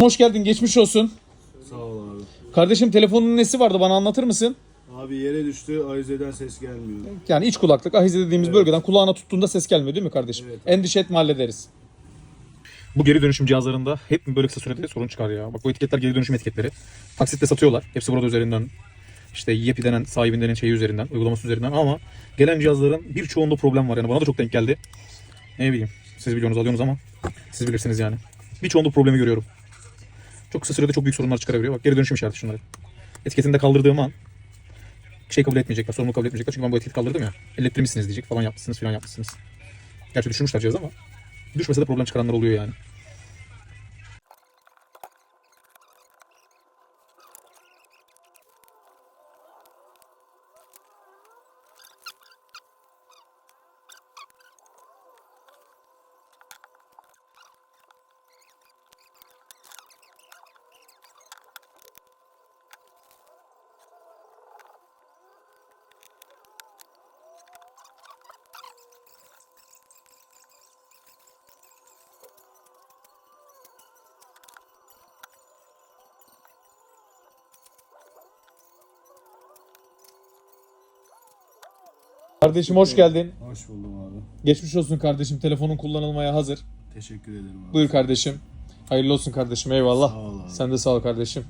Hoş geldin, geçmiş olsun. Sağ ol abi. Kardeşim telefonun nesi vardı bana anlatır mısın? Abi yere düştü, Ayize'den ses gelmiyor. Yani iç kulaklık, ahize dediğimiz bölgeden kulağına tuttuğunda ses gelmiyor değil mi kardeşim? Evet. Endişe etme hallederiz. Bu geri dönüşüm cihazlarında hep mi böyle kısa sürede sorun çıkar ya? Bak bu etiketler geri dönüşüm etiketleri. Taksitle satıyorlar. Hepsi burada üzerinden. İşte Yepi denen sahibin denen şeyi üzerinden, uygulaması üzerinden ama gelen cihazların birçoğunda problem var yani bana da çok denk geldi. Ne bileyim siz biliyorsunuz alıyorsunuz ama siz bilirsiniz yani. Birçoğunda problemi görüyorum. Çok kısa sürede çok büyük sorunlar çıkarabiliyor. Bak geri dönüşüm işareti şunları. Etiketini de kaldırdığım an şey kabul etmeyecekler, sorumluluk kabul etmeyecekler. Çünkü ben bu etiketi kaldırdım ya. Ellettirmişsiniz diyecek falan yapmışsınız falan yapmışsınız. Gerçi düşürmüşler cihazı ama düşmese de problem çıkaranlar oluyor yani. Kardeşim hoş geldin. Hoş buldum abi. Geçmiş olsun kardeşim. Telefonun kullanılmaya hazır. Teşekkür ederim abi. Buyur kardeşim. Hayırlı olsun kardeşim. Eyvallah. Sağ ol abi. Sen de sağ ol kardeşim.